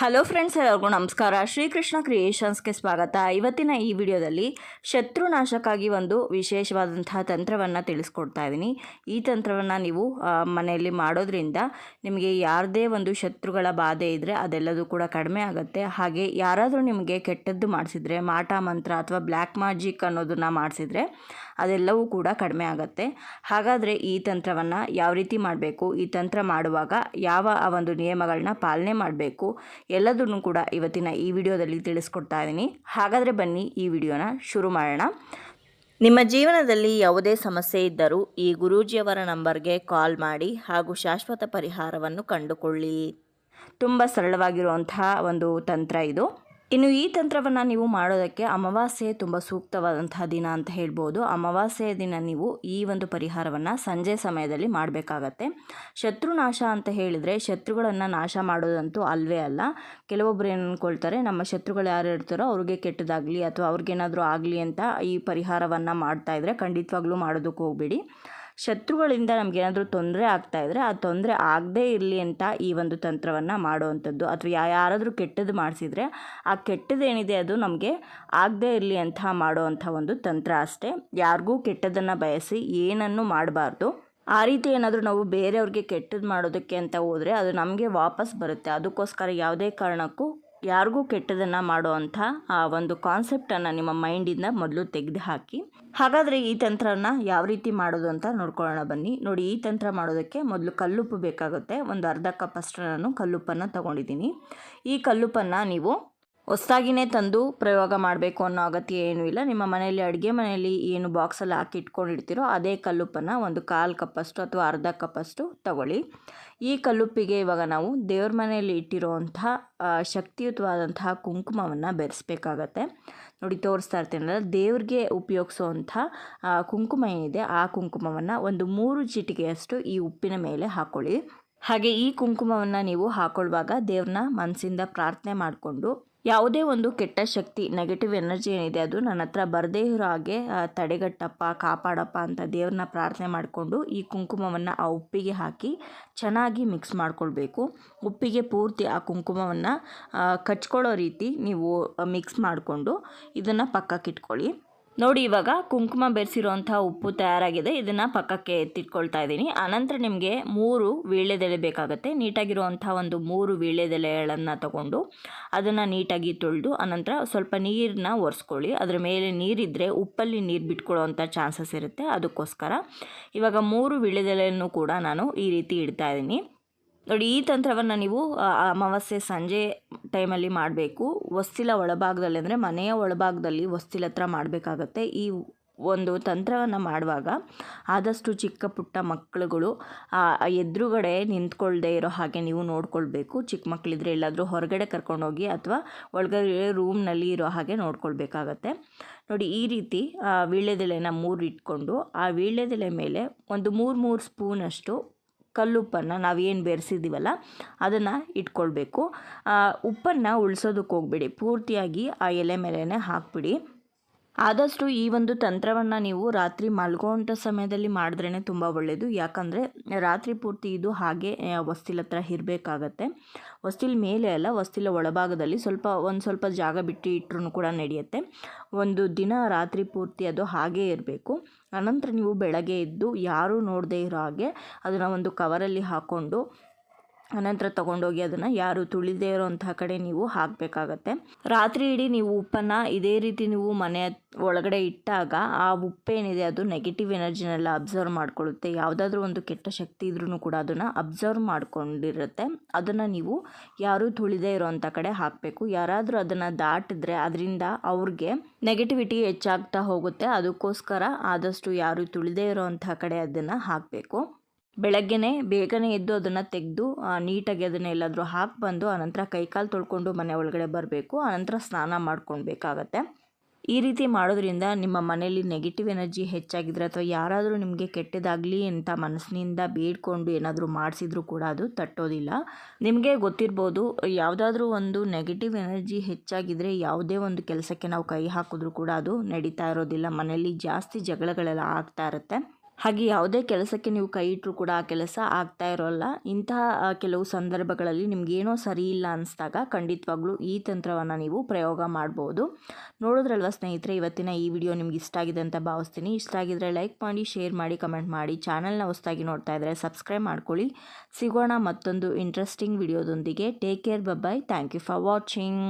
Hello friends ಎಲ್ಲರಿಗೂ ನಮಸ್ಕಾರ. ಶ್ರೀಕೃಷ್ಣ ಕ್ರಿಯೇಷನ್ಸ್ಗೆ ಸ್ವಾಗತ. ಇವತ್ತಿನ ಈ ವಿಡಿಯೋದಲ್ಲಿ ಶತ್ರುನಾಶಕ್ಕಾಗಿ ಒಂದು ವಿಶೇಷವಾದಂತಹ ತಂತ್ರವನ್ನು ತಿಳಿಸ್ಕೊಡ್ತಾ ಇದ್ದೀನಿ. ಈ ತಂತ್ರವನ್ನು ನೀವು ಮನೆಯಲ್ಲಿ ಮಾಡೋದ್ರಿಂದ ನಿಮಗೆ ಯಾರದೇ ಒಂದು ಶತ್ರುಗಳ ಬಾಧೆ ಇದ್ದರೆ ಅದೆಲ್ಲದೂ ಕೂಡ ಕಡಿಮೆ ಆಗುತ್ತೆ. ಹಾಗೆ ಯಾರಾದರೂ ನಿಮಗೆ ಕೆಟ್ಟದ್ದು ಮಾಡಿಸಿದರೆ, ಮಾಟ ಮಂತ್ರ ಅಥವಾ ಬ್ಲ್ಯಾಕ್ ಮ್ಯಾಜಿಕ್ ಅನ್ನೋದನ್ನು ಮಾಡಿಸಿದ್ರೆ ಅದೆಲ್ಲವೂ ಕೂಡ ಕಡಿಮೆ ಆಗುತ್ತೆ. ಹಾಗಾದರೆ ಈ ತಂತ್ರವನ್ನು ಯಾವ ರೀತಿ ಮಾಡಬೇಕು? ಈ ತಂತ್ರ ಮಾಡುವಾಗ ಯಾವ ಆ ಒಂದು ನಿಯಮಗಳನ್ನ ಪಾಲನೆ ಮಾಡಬೇಕು? ಎಲ್ಲದನ್ನು ಕೂಡ ಇವತ್ತಿನ ಈ ವಿಡಿಯೋದಲ್ಲಿ ತಿಳಿಸ್ಕೊಡ್ತಾ ಇದ್ದೀನಿ ಹಾಗಾದರೆ ಬನ್ನಿ ಈ ವಿಡಿಯೋನ ಶುರು ಮಾಡೋಣ. ನಿಮ್ಮ ಜೀವನದಲ್ಲಿ ಯಾವುದೇ ಸಮಸ್ಯೆ ಇದ್ದರೂ ಈ ಗುರೂಜಿಯವರ ನಂಬರ್ಗೆ ಕಾಲ್ ಮಾಡಿ ಹಾಗೂ ಶಾಶ್ವತ ಪರಿಹಾರವನ್ನು ಕಂಡುಕೊಳ್ಳಿ. ತುಂಬ ಸರಳವಾಗಿರುವಂತಹ ಒಂದು ತಂತ್ರ ಇದು. ಇನ್ನು ಈ ತಂತ್ರವನ್ನು ನೀವು ಮಾಡೋದಕ್ಕೆ ಅಮಾವಾಸ್ಯೆ ತುಂಬ ಸೂಕ್ತವಾದಂತಹ ದಿನ ಅಂತ ಹೇಳ್ಬೋದು. ಅಮಾವಾಸ್ಯೆಯ ದಿನ ನೀವು ಈ ಒಂದು ಪರಿಹಾರವನ್ನು ಸಂಜೆ ಸಮಯದಲ್ಲಿ ಮಾಡಬೇಕಾಗತ್ತೆ. ಶತ್ರುನಾಶ ಅಂತ ಹೇಳಿದರೆ ಶತ್ರುಗಳನ್ನು ನಾಶ ಮಾಡೋದಂತೂ ಅಲ್ವೇ ಅಲ್ಲ. ಕೆಲವೊಬ್ಬರು ಏನು ಅಂದ್ಕೊಳ್ತಾರೆ ನಮ್ಮ ಶತ್ರುಗಳು ಯಾರು ಇರ್ತಾರೋ ಅವ್ರಿಗೆ ಕೆಟ್ಟದಾಗಲಿ ಅಥವಾ ಅವ್ರಿಗೇನಾದರೂ ಆಗಲಿ ಅಂತ ಈ ಪರಿಹಾರವನ್ನು ಮಾಡ್ತಾಯಿದ್ರೆ ಖಂಡಿತವಾಗ್ಲೂ ಮಾಡೋದಕ್ಕೆ ಹೋಗಬೇಡಿ. ಶತ್ರುಗಳಿಂದ ನಮಗೇನಾದರೂ ತೊಂದರೆ ಆಗ್ತಾ ಇದ್ದರೆ ಆ ತೊಂದರೆ ಆಗದೇ ಇರಲಿ ಅಂತ ಈ ಒಂದು ತಂತ್ರವನ್ನು ಮಾಡುವಂಥದ್ದು. ಅಥವಾ ಯಾರಾದರೂ ಕೆಟ್ಟದ್ದು ಮಾಡಿಸಿದರೆ ಆ ಕೆಟ್ಟದ್ದೇನಿದೆ ಅದು ನಮಗೆ ಆಗದೇ ಇರಲಿ ಅಂತ ಮಾಡುವಂಥ ಒಂದು ತಂತ್ರ ಅಷ್ಟೇ. ಯಾರಿಗೂ ಕೆಟ್ಟದನ್ನು ಬಯಸಿ ಏನನ್ನು ಮಾಡಬಾರ್ದು. ಆ ರೀತಿ ಏನಾದರೂ ನಾವು ಬೇರೆಯವ್ರಿಗೆ ಕೆಟ್ಟದ್ದು ಮಾಡೋದಕ್ಕೆ ಅಂತ ಹೋದರೆ ಅದು ನಮಗೆ ವಾಪಸ್ ಬರುತ್ತೆ. ಅದಕ್ಕೋಸ್ಕರ ಯಾವುದೇ ಕಾರಣಕ್ಕೂ ಯಾರಿಗೂ ಕೆಟ್ಟದನ್ನು ಮಾಡುವಂಥ ಆ ಒಂದು ಕಾನ್ಸೆಪ್ಟನ್ನು ನಿಮ್ಮ ಮೈಂಡಿಂದ ಮೊದಲು ತೆಗೆದು ಹಾಕಿ ಹಾಗಾದರೆ ಈ ತಂತ್ರನ ಯಾವ ರೀತಿ ಮಾಡೋದು ಅಂತ ನೋಡ್ಕೊಳ್ಳೋಣ ಬನ್ನಿ. ನೋಡಿ, ಈ ತಂತ್ರ ಮಾಡೋದಕ್ಕೆ ಮೊದಲು ಕಲ್ಲುಪ್ಪು ಬೇಕಾಗುತ್ತೆ. ಒಂದು ಅರ್ಧ ಕಪ್ ಅಷ್ಟು ನಾನು ಕಲ್ಲುಪ್ಪನ್ನು ತಗೊಂಡಿದ್ದೀನಿ. ಈ ಕಲ್ಲುಪ್ಪನ್ನು ನೀವು ಹೊಸ್ದಾಗಿನೇ ತಂದು ಪ್ರಯೋಗ ಮಾಡಬೇಕು ಅನ್ನೋ ಅಗತ್ಯ ಏನೂ ಇಲ್ಲ. ನಿಮ್ಮ ಮನೆಯಲ್ಲಿ ಅಡುಗೆ ಮನೆಯಲ್ಲಿ ಏನು ಬಾಕ್ಸಲ್ಲಿ ಹಾಕಿ ಇಟ್ಕೊಂಡಿರ್ತೀರೋ ಅದೇ ಕಲ್ಲುಪ್ಪನ್ನು ಒಂದು ಕಾಲು ಕಪ್ಪಷ್ಟು ಅಥವಾ ಅರ್ಧ ಕಪ್ಪಷ್ಟು ತಗೊಳ್ಳಿ. ಈ ಕಲ್ಲುಪ್ಪಿಗೆ ಇವಾಗ ನಾವು ದೇವ್ರ ಮನೆಯಲ್ಲಿ ಇಟ್ಟಿರೋವಂಥ ಶಕ್ತಿಯುತವಾದಂತಹ ಕುಂಕುಮವನ್ನು ಬೆರೆಸ್ಬೇಕಾಗತ್ತೆ. ನೋಡಿ ತೋರಿಸ್ತಾ ಇರ್ತೀನಲ್ಲ ದೇವ್ರಿಗೆ ಉಪಯೋಗಿಸುವಂಥ ಕುಂಕುಮ ಏನಿದೆ ಆ ಕುಂಕುಮವನ್ನು ಒಂದು ಮೂರು ಚಿಟಿಕೆಯಷ್ಟು ಈ ಉಪ್ಪಿನ ಮೇಲೆ ಹಾಕ್ಕೊಳ್ಳಿ ಹಾಗೆ ಈ ಕುಂಕುಮವನ್ನು ನೀವು ಹಾಕೊಳ್ಳುವಾಗ ದೇವ್ರನ್ನ ಮನಸ್ಸಿಂದ ಪ್ರಾರ್ಥನೆ ಮಾಡಿಕೊಂಡು ಯಾವುದೇ ಒಂದು ಕೆಟ್ಟ ಶಕ್ತಿ ನೆಗೆಟಿವ್ ಎನರ್ಜಿ ಏನಿದೆ ಅದು ನನ್ನ ಹತ್ರ ಬರದೇ ಇರೋ ಹಾಗೆ ತಡೆಗಟ್ಟಪ್ಪ, ಕಾಪಾಡಪ್ಪ ಅಂತ ದೇವ್ರನ್ನ ಪ್ರಾರ್ಥನೆ ಮಾಡಿಕೊಂಡು ಈ ಕುಂಕುಮವನ್ನು ಆ ಉಪ್ಪಿಗೆ ಹಾಕಿ ಚೆನ್ನಾಗಿ ಮಿಕ್ಸ್ ಮಾಡಿಕೊಳ್ಬೇಕು. ಉಪ್ಪಿಗೆ ಪೂರ್ತಿ ಆ ಕುಂಕುಮವನ್ನು ಕಚ್ಕೊಳ್ಳೋ ರೀತಿ ನೀವು ಮಿಕ್ಸ್ ಮಾಡಿಕೊಂಡು ಇದನ್ನು ಪಕ್ಕಕ್ಕೆ ಇಟ್ಕೊಳ್ಳಿ ನೋಡಿ, ಇವಾಗ ಕುಂಕುಮ ಬೆರೆಸಿರುವಂಥ ಉಪ್ಪು ತಯಾರಾಗಿದೆ. ಇದನ್ನು ಪಕ್ಕಕ್ಕೆ ಎತ್ತಿಟ್ಕೊಳ್ತಾ ಇದ್ದೀನಿ. ಆನಂತರ ನಿಮಗೆ ಮೂರು ವೀಳ್ಯದೆಲೆ ಬೇಕಾಗುತ್ತೆ. ನೀಟಾಗಿರುವಂಥ ಒಂದು ಮೂರು ವೀಳ್ಯದೆಲೆಗಳನ್ನು ತಗೊಂಡು ಅದನ್ನು ನೀಟಾಗಿ ತೊಳೆದು, ಆನಂತರ ಸ್ವಲ್ಪ ನೀರನ್ನ ಒರೆಸ್ಕೊಳ್ಳಿ. ಅದರ ಮೇಲೆ ನೀರಿದ್ದರೆ ಉಪ್ಪಲ್ಲಿ ನೀರು ಬಿಟ್ಕೊಳ್ಳೋವಂಥ ಚಾನ್ಸಸ್ ಇರುತ್ತೆ. ಅದಕ್ಕೋಸ್ಕರ ಇವಾಗ ಮೂರು ವೀಳ್ಯದೆಲೆಯನ್ನು ಕೂಡ ನಾನು ಈ ರೀತಿ ಇಡ್ತಾ ಇದ್ದೀನಿ. ನೋಡಿ, ಈ ತಂತ್ರವನ್ನು ನೀವು ಅಮಾವಾಸ್ಯೆ ಸಂಜೆ ಟೈಮಲ್ಲಿ ಮಾಡಬೇಕು. ಹೊಸ್ತಿಲ ಒಳಭಾಗದಲ್ಲಿ ಅಂದರೆ ಮನೆಯ ಒಳಭಾಗದಲ್ಲಿ ಹೊಸ್ತಿಲ ಹತ್ರ ಮಾಡಬೇಕಾಗತ್ತೆ. ಈ ಒಂದು ತಂತ್ರವನ್ನು ಮಾಡುವಾಗ ಆದಷ್ಟು ಚಿಕ್ಕ ಪುಟ್ಟ ಮಕ್ಕಳುಗಳು ಎದುರುಗಡೆ ನಿಂತ್ಕೊಳ್ಳದೆ ಇರೋ ಹಾಗೆ ನೀವು ನೋಡ್ಕೊಳ್ಬೇಕು. ಚಿಕ್ಕ ಮಕ್ಕಳಿದ್ರೆ ಎಲ್ಲಾದರೂ ಹೊರಗಡೆ ಕರ್ಕೊಂಡೋಗಿ ಅಥವಾ ಒಳಗಡೆ ರೂಮ್ನಲ್ಲಿ ಇರೋ ಹಾಗೆ ನೋಡ್ಕೊಳ್ಬೇಕಾಗತ್ತೆ. ನೋಡಿ, ಈ ರೀತಿ ವೀಳ್ಯದೆಲೆನ ಮೂರು ಇಟ್ಕೊಂಡು, ಆ ವೀಳ್ಯದೆಲೆ ಮೇಲೆ ಒಂದು ಮೂರು ಮೂರು ಸ್ಪೂನಷ್ಟು ಕಲ್ಲುಪ್ಪನ್ನು ನಾವೇನು ಬೆರೆಸಿದ್ದೀವಲ್ಲ ಅದನ್ನು ಇಟ್ಕೊಳ್ಬೇಕು. ಉಪ್ಪನ್ನು ಉಳಿಸೋದಕ್ಕೆ ಹೋಗ್ಬೇಡಿ. ಪೂರ್ತಿಯಾಗಿ ಆ ಎಲೆ ಮೇಲೇ ಹಾಕ್ಬಿಡಿ. ಆದಷ್ಟು ಈ ಒಂದು ತಂತ್ರವನ್ನು ನೀವು ರಾತ್ರಿ ಮಲ್ಗೋವಂಥ ಸಮಯದಲ್ಲಿ ಮಾಡಿದ್ರೇ ತುಂಬ ಒಳ್ಳೆಯದು ಯಾಕಂದರೆ ರಾತ್ರಿ ಪೂರ್ತಿ ಇದು ಹಾಗೆ ವಸ್ತಿಲ ಹತ್ರ ಇರಬೇಕಾಗತ್ತೆ. ಹೊಸ್ತಿಲ ಮೇಲೆ ಅಲ್ಲ, ವಸ್ತಿಲ ಒಳಭಾಗದಲ್ಲಿ ಸ್ವಲ್ಪ, ಒಂದು ಸ್ವಲ್ಪ ಜಾಗ ಬಿಟ್ಟು ಇಟ್ಟರು ಕೂಡ ನಡೆಯುತ್ತೆ. ಒಂದು ದಿನ ರಾತ್ರಿ ಪೂರ್ತಿ ಅದು ಹಾಗೇ ಇರಬೇಕು. ಅನಂತರ ನೀವು ಬೆಳಗ್ಗೆ ಎದ್ದು ಯಾರೂ ನೋಡದೇ ಇರೋ ಹಾಗೆ ಅದನ್ನು ಒಂದು ಕವರಲ್ಲಿ ಹಾಕ್ಕೊಂಡು ಅನಂತರ ತಗೊಂಡೋಗಿ ಅದನ್ನು ಯಾರು ತುಳಿದೇ ಇರೋಂಥ ಕಡೆ ನೀವು ಹಾಕಬೇಕಾಗತ್ತೆ. ರಾತ್ರಿ ಇಡೀ ನೀವು ಉಪ್ಪನ್ನು ಇದೇ ರೀತಿ ನೀವು ಮನೆ ಒಳಗಡೆ ಇಟ್ಟಾಗ ಆ ಉಪ್ಪೇನಿದೆ ಅದು ನೆಗೆಟಿವ್ ಎನರ್ಜಿನೆಲ್ಲ ಅಬ್ಸರ್ವ್ ಮಾಡ್ಕೊಳ್ಳುತ್ತೆ. ಯಾವುದಾದ್ರೂ ಒಂದು ಕೆಟ್ಟ ಶಕ್ತಿ ಇದ್ರೂ ಕೂಡ ಅದನ್ನು ಅಬ್ಸರ್ವ್ ಮಾಡ್ಕೊಂಡಿರುತ್ತೆ. ಅದನ್ನು ನೀವು ಯಾರೂ ತುಳಿದೇ ಇರೋಂಥ ಕಡೆ ಹಾಕಬೇಕು. ಯಾರಾದರೂ ಅದನ್ನು ದಾಟಿದ್ರೆ ಅದರಿಂದ ಅವ್ರಿಗೆ ನೆಗೆಟಿವಿಟಿ ಹೆಚ್ಚಾಗ್ತಾ ಹೋಗುತ್ತೆ. ಅದಕ್ಕೋಸ್ಕರ ಆದಷ್ಟು ಯಾರು ತುಳಿದೇ ಇರೋವಂಥ ಕಡೆ ಅದನ್ನು ಹಾಕಬೇಕು. ಬೆಳಗ್ಗೆನೇ ಬೇಗನೆ ಎದ್ದು ಅದನ್ನು ತೆಗೆದು ನೀಟಾಗಿ ಅದನ್ನು ಎಲ್ಲಾದರೂ ಹಾಕಿ ಬಂದು, ಆನಂತರ ಕೈಕಾಲು ತೊಳ್ಕೊಂಡು ಮನೆ ಒಳಗಡೆ ಬರಬೇಕು. ಆನಂತರ ಸ್ನಾನ ಮಾಡ್ಕೊಳ್ಬೇಕಾಗತ್ತೆ ಈ ರೀತಿ ಮಾಡೋದ್ರಿಂದ ನಿಮ್ಮ ಮನೆಯಲ್ಲಿ ನೆಗೆಟಿವ್ ಎನರ್ಜಿ ಹೆಚ್ಚಾಗಿದ್ರೆ ಅಥವಾ ಯಾರಾದರೂ ನಿಮಗೆ ಕೆಟ್ಟದಾಗಲಿ ಅಂತ ಮನಸ್ಸಿನಿಂದ ಬೇಡ್ಕೊಂಡು ಏನಾದರೂ ಮಾಡಿಸಿದ್ರು ಕೂಡ ಅದು ತಟ್ಟೋದಿಲ್ಲ. ನಿಮಗೆ ಗೊತ್ತಿರ್ಬೋದು, ಯಾವುದಾದ್ರೂ ಒಂದು ನೆಗೆಟಿವ್ ಎನರ್ಜಿ ಹೆಚ್ಚಾಗಿದ್ದರೆ ಯಾವುದೇ ಒಂದು ಕೆಲಸಕ್ಕೆ ನಾವು ಕೈ ಹಾಕಿದ್ರೂ ಕೂಡ ಅದು ನಡೀತಾ ಇರೋದಿಲ್ಲ. ಮನೆಯಲ್ಲಿ ಜಾಸ್ತಿ ಜಗಳಗಳೆಲ್ಲ ಆಗ್ತಾ ಇರುತ್ತೆ. ಹಾಗೆ ಯಾವುದೇ ಕೆಲಸಕ್ಕೆ ನೀವು ಕೈ ಇಟ್ಟರೂ ಕೂಡ ಆ ಕೆಲಸ ಆಗ್ತಾ ಇರೋಲ್ಲ. ಇಂತಹ ಕೆಲವು ಸಂದರ್ಭಗಳಲ್ಲಿ ನಿಮಗೇನೋ ಸರಿ ಇಲ್ಲ ಅನಿಸ್ದಾಗ ಖಂಡಿತವಾಗ್ಲೂ ಈ ತಂತ್ರವನ್ನು ನೀವು ಪ್ರಯೋಗ ಮಾಡ್ಬೋದು. ನೋಡಿದ್ರಲ್ವ ಸ್ನೇಹಿತರೆ, ಇವತ್ತಿನ ಈ ವಿಡಿಯೋ ನಿಮ್ಗೆ ಇಷ್ಟ ಆಗಿದೆ ಅಂತ ಭಾವಿಸ್ತೀನಿ. ಇಷ್ಟ ಆಗಿದ್ರೆ ಲೈಕ್ ಮಾಡಿ, ಶೇರ್ ಮಾಡಿ, ಕಮೆಂಟ್ ಮಾಡಿ. ಚಾನಲ್ನ ಹೊಸದಾಗಿ ನೋಡ್ತಾ ಇದ್ದರೆ ಸಬ್ಸ್ಕ್ರೈಬ್ ಮಾಡ್ಕೊಳ್ಳಿ. ಸಿಗೋಣ ಮತ್ತೊಂದು interesting ವಿಡಿಯೋದೊಂದಿಗೆ. Take care bye bye thank you for watching.